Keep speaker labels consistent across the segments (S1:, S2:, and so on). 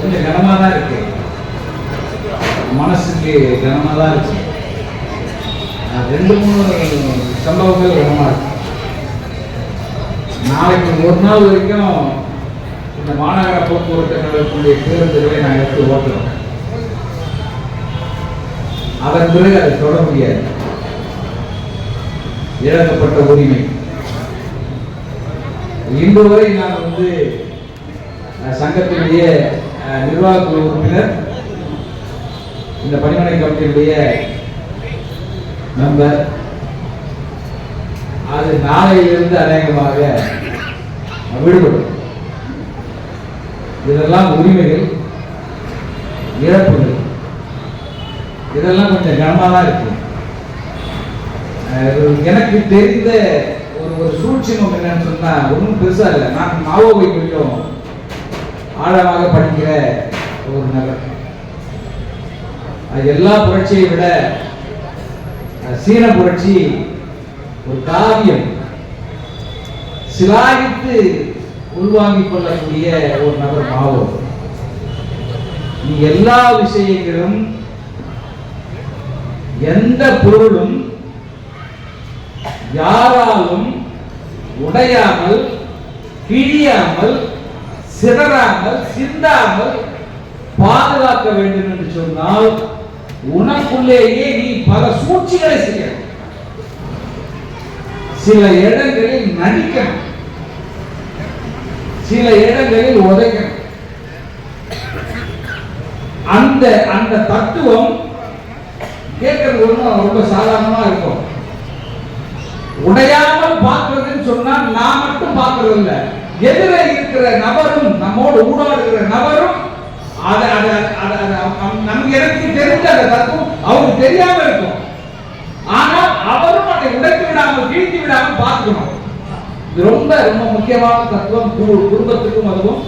S1: கொஞ்சம் கனமாக தான் இருக்கு மனசுக்கு கனமாக தான் இருக்கு ரெண்டு மூணு சம்பவங்கள் கனமா இருக்கு. நாளைக்கு ஒரு நாள் வரைக்கும் இந்த மாநகர போக்குவரத்து கழகத்துடைய பேருந்துகளை நான் எடுத்து ஓட்டுறோம் அதன் பிறகு அதை தொட முடியாது. இழக்கப்பட்ட உரிமை. இன்று வரை நான் வந்து சங்கத்தினுடைய அஹ், நிர்வாக குழு உறுப்பினர் இந்த பணிமனை கமிட்டியினுடைய நம்பர் அது நாளையிலிருந்து அநேகமாக விடுபடும். இதெல்லாம் உரிமைகள் இழப்புகள் இதெல்லாம் கொஞ்சம் கனமாக தான் இருக்கு எனக்கு தெரிந்த ஒரு ஒரு சூட்சிமம் என்னன்னு சொன்னா ஒன்றும் பெருசா இல்லை. நான் மாவோவை கொஞ்சம் ஆழமாக படிக்கிற ஒரு நபர். அது எல்லா புரட்சியை விட சீன புரட்சி ஒரு காவியம் சிலாகித்து உள்வாங்கிக் கொள்ளக்கூடிய ஒரு நபர் மாவோ. நீ எல்லா விஷயங்களும் எந்த பொருளும் யாராலும் உடையாமல் கிழியாமல் சிதறாமல் சிந்தாமல் பாதுகாக்க வேண்டும் என்று சொன்னால் உனக்குள்ளேயே நீ பல சூழ்ச்சிகளை செய்யணும் சில இடங்களில் நடிக்கணும். சில இடங்களில் உதைக்கணும். அந்த அந்த தத்துவம் கேட்கறது ஒன்றும் ரொம்ப சாதாரணமா இருக்கும். உடையாமல் பார்க்கறதுன்னு சொன்னா நான் மட்டும் பார்க்கறது இல்லை எதிர இருக்கிற நபரும் நம்மோடு ஊடாடுகிற நபரும் அதை அத அத நமக்கு எனக்கு தெரிஞ்ச அந்த தத்துவம் அவருக்கு தெரியாம இருக்கும். ஆனால் அவரும் அதை உடைத்து விடாமல் வீழ்த்தி விடாமல் பார்க்கணும். இது ரொம்ப ரொம்ப முக்கியமான தத்துவம். குடும்பத்துக்கும் உதவும்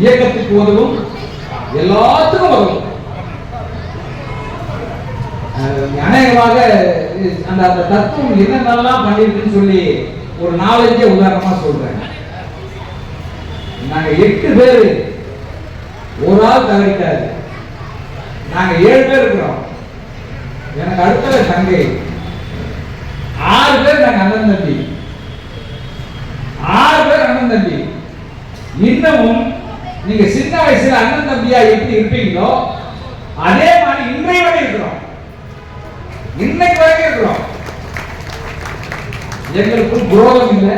S1: இயக்கத்துக்கு உதவும். எல்லாத்துக்கும் உதவும். அநேகமாக அந்த அந்த தத்துவம் என்னென்னலாம் பண்ணிருக்குன்னு சொல்லி ஒரு நாலஞ்சே உதாரணமா சொல்றேன். நாங்க எட்டு பேர் ஒரு ஆள் தவறிட்டாரு. நாங்க ஏழு பேர் இருக்கிறோம். எனக்கு அடுத்த தங்கை. பேர் அண்ணன் தம்பி. ஆறு பேர் அண்ணன் தம்பி. இன்னமும் நீங்க சின்ன வயசுல அண்ணன் தம்பியா எப்படி இருப்பீங்களோ அதே மாதிரி இன்றைய வரை இருக்கிறோம். இன்னைக்கு வரைக்கும் இருக்கிறோம். எங்களுக்கும் குரோதம் இல்லை.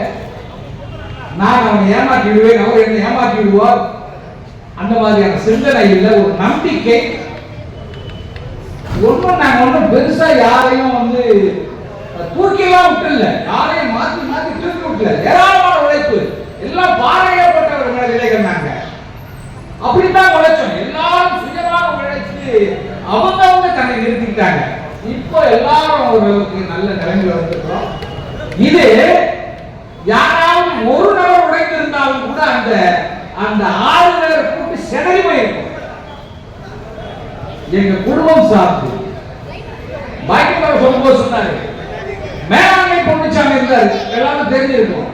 S1: நான் அவனை ஏமாற்றி விடுவேன் அவர் என்னை ஏமாற்றி விடுவார் அந்த மாதிரியான சிந்தனை இல்லை ஒரு நம்பிக்கை. ஒன்றும் நாங்கள் ஒன்றும் பெருசா யாரையும் வந்து தூக்கிலாம் விட்டுல யாரையும் மாத்தி மாத்தி தூக்கி விட்டுல ஏராளமான உழைப்பு. எல்லாம் பாறையப்பட்டவர்கள் நிலைகள் நாங்க. அப்படித்தான் உழைச்சோம். எல்லாரும் சுயமாக உழைச்சு அவங்க அவங்க தன்னை நிறுத்திக்கிட்டாங்க. இப்போ எல்லாரும் ஓரளவுக்கு நல்ல நிலைமையில வந்துருக்கிறோம். இது யாராவது ஒரு நபர் உழைத்திருந்தாலும் கூட அந்த அந்த ஆறு பேரை கூட்டு செதறி போயிருக்கும். எங்க குடும்பம் சார்ந்து. பாக்கி சொல்லும்போது சொன்னாரு. இருக்காரு இருந்தார் எல்லாரும் தெரிஞ்சிருக்கும்.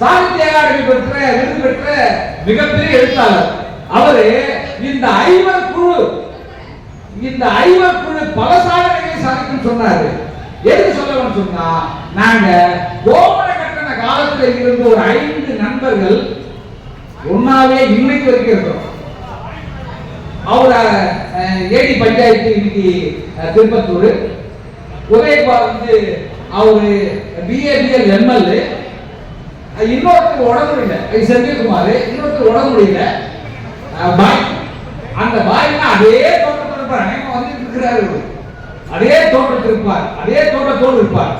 S1: சாகித்ய அகாடமி பெற்ற விருது பெற்ற மிகப்பெரிய எழுத்தாளர். அவரு இந்த ஐவர் குழு இந்த ஐவர் குழு பல சாதனைகளை சாதிக்கும் சொன்னாரு. எது சொல்லணும்னு சொன்னா நாங்க கோபுர கட்டண காலத்துல இருந்த ஒரு ஐந்து நண்பர்கள் ஒன்னாவே இன்னைக்கு வரைக்கும் இருக்கிறோம். அவர் ஏடி பஞ்சாயத்து இன்னைக்கு திருப்பத்தூர். உதயகுமார் வந்து அவரு பிஏபிஎல் எம்எல்ஏ இன்னொருத்தர் உடம்பு முடியல. செந்தில்குமார் இன்னொருத்தர் உடம்பு முடியல. பாய். அந்த பாய்னா அதே தோட்டத்தில் இருப்பார். அநேகம் வந்து இருக்கிறாரு அதே தோட்டத்தில் இருப்பார். அதே தோட்டத்தோடு இருப்பார்.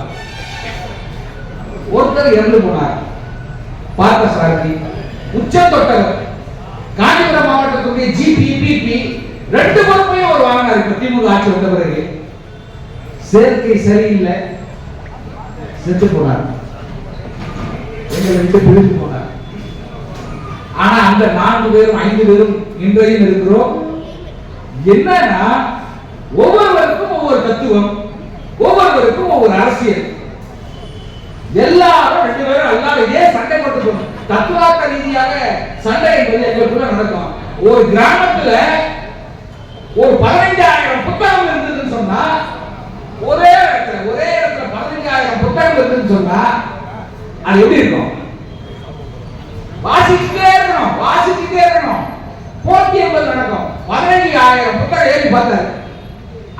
S1: ஒருத்தர் இறந்து போனார். பார்த்த சாரதி உச்ச தொட்டவர் காஞ்சிபுரம் மாவட்டத்துடைய ஜிபி பிபி ரெண்டு பொறுப்பையும் அவர் வாங்கினார். திமுக ஆட்சி வந்த பிறகு. சேர்க்கை சரியில்லை. செத்து போனார். எங்களை விட்டு பிரிந்து போனார். ஆனா அந்த நான்கு பேரும் ஐந்து பேரும் இன்றையும் இருக்கிறோம். என்னன்னா ஒவ்வொருவருக்கும் ஒவ்வொரு தத்துவம் ஒவ்வொருவருக்கும் ஒவ்வொரு அரசியல். எல்லாரும் ரெண்டு பேரும் எல்லாரும் ஏன் சண்டை போட்டுக்கணும். தத்துவார்த்த ரீதியாக சண்டை என்பது எங்களுக்குள்ள நடக்கும். ஒரு கிராமத்துல ஒரு பதினைஞ்சாயிரம் புத்தகம் இருந்ததுன்னு சொன்னா ஒரே புத்தகம் சொன்னா அது எப்படி இருக்கும்? வாசிச்சுட்டே இருக்கணும் வாசிச்சுட்டே இருக்கணும். போட்டி என்பது நடக்கும். பதினஞ்சு ஆயிரம் புத்தகம் ஏறி பார்த்தாரு.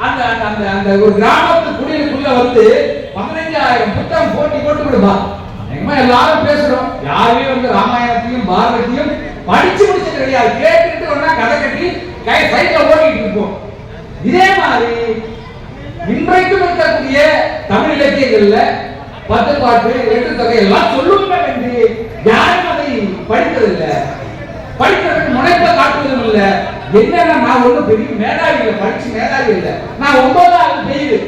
S1: அந்த அந்த அந்த அந்த ஒரு கிராமத்து குடியிருக்குள்ள வந்து பதினைஞ்சாயிரம் புத்தகம் போட்டி போட்டு விடுவா எங்கம்மா எல்லாரும் பேசுறோம். யாருமே வந்து ராமாயணத்தையும் பாரதத்தையும் படிச்சு முடிச்சது கிடையாது. கேட்டுட்டு ஒன்னா கதை கட்டி கை சைட்ல ஓடிட்டு இருப்போம். இதே மாதிரி இன்றைக்கும் இருக்கக்கூடிய தமிழ் இலக்கியங்கள்ல பத்து பாட்டு எட்டு தொகை எல்லாம் சொல்லுங்கள் என்று யாரும் அதை படித்ததில்லை. படித்ததற்கு முனைப்ப காட்டுவதும் இல்லை. என்னன்னா நான் ஒன்றும் பெரிய மேதாவி இல்லை படிச்சு மேதாவி இல்லை. நான் ஒன்பதாவது பெய்யுது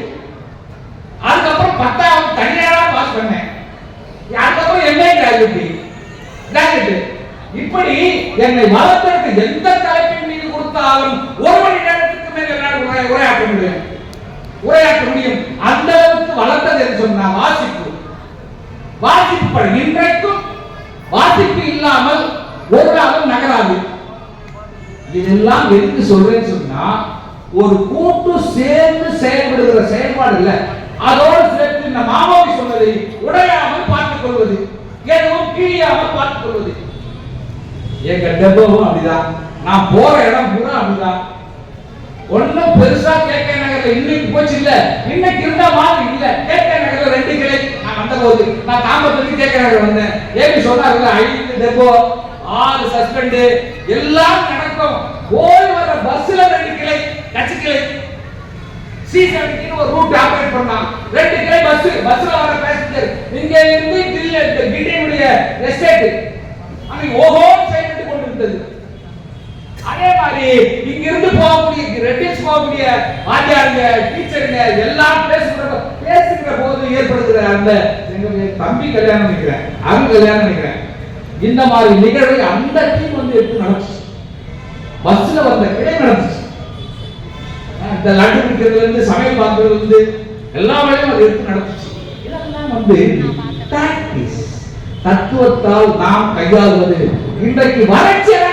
S1: அதுக்கப்புறம் பத்தாவது தனியாரா பாஸ் பண்ணேன். அதுக்கப்புறம் எம்ஏ கிராஜுவேட் கிராஜுவேட் இப்படி என்னை வளர்த்தெடுத்து எந்த தலைப்பின் மீது கொடுத்தாலும் ஒரு மணி நேரத்துக்கு மேல் என்னால் உரையாற்ற முடியும் உரையாற்ற முடியும். அந்த அளவுக்கு வளர்த்தது என்று சொன்னா வாசிப்பு. வாசிப்பு படம் இன்றைக்கும் வாசிப்பு இல்லாமல் ஒரு நாளும் நகராது. இதெல்லாம் எதுக்கு சொல்றேன்னு சொன்னா ஒரு கூட்டு சேர்ந்து செயல்படுகிற செயல்பாடு இல்ல. அதோடு சேர்த்து இந்த மாமாவி சொன்னதை உடையாமல் பார்த்துக் கொள்வது எதுவும் கிழியாமல் பார்த்துக் கொள்வது. எங்க டெபவும் அப்படிதான். நான் போற இடம் பூரா அப்படிதான். ஒண்ணும் பெருசா கேட்க நகர்ல இன்னைக்கு போச்சு இல்ல. இன்னைக்கு இருந்தா மாதிரி இல்ல. கேட்க நகர்ல ரெண்டு கிளை. நான் வந்த போது நான் தாம்பரத்துக்கு கேட்க நகர் வந்தேன். ஏபி சொன்னாருல்ல ஐந்து டெப்போ ஆறு சஸ்பெண்ட் எல்லாம் நடக்கும். போய் வர பஸ்ல ரெண்டு கிளை கட்சி கிளை. சி செவன்டீன் ஒரு ரூட் ஆபரேட் பண்ணான். ரெண்டு கிளை பஸ் பஸ்ல வர பேசஞ்சர் இங்க இருந்து கில்ல கிண்டியுடைய எஸ்டேட் அன்னைக்கு ஓஹோ செயல்பட்டு கொண்டிருந்தது அதே மாதிரி இங்க இருந்து போகக்கூடிய ரெட்டிஸ் போகக்கூடிய வாத்தியாருங்க டீச்சருங்க எல்லாம் பேசுகிற பேசுகிற போது ஏற்படுகிற அந்த தம்பி கல்யாணம் நினைக்கிறேன் அவங்க கல்யாணம் நினைக்கிறேன் இந்த மாதிரி நிகழ்வை அந்த டீம் வந்து எடுத்து நடந்துச்சு பஸ்ல வந்த கிளை நடந்துச்சு. இந்த லட்டு பிடிக்கிறதுல இருந்து சமையல் பார்க்கறதுல இருந்து எல்லா வேலையும் அது எடுத்து நடந்துச்சு. இதெல்லாம் வந்து பிராக்டிஸ் தத்துவத்தால் நாம் கையாளுவது. இன்றைக்கு வறட்சியான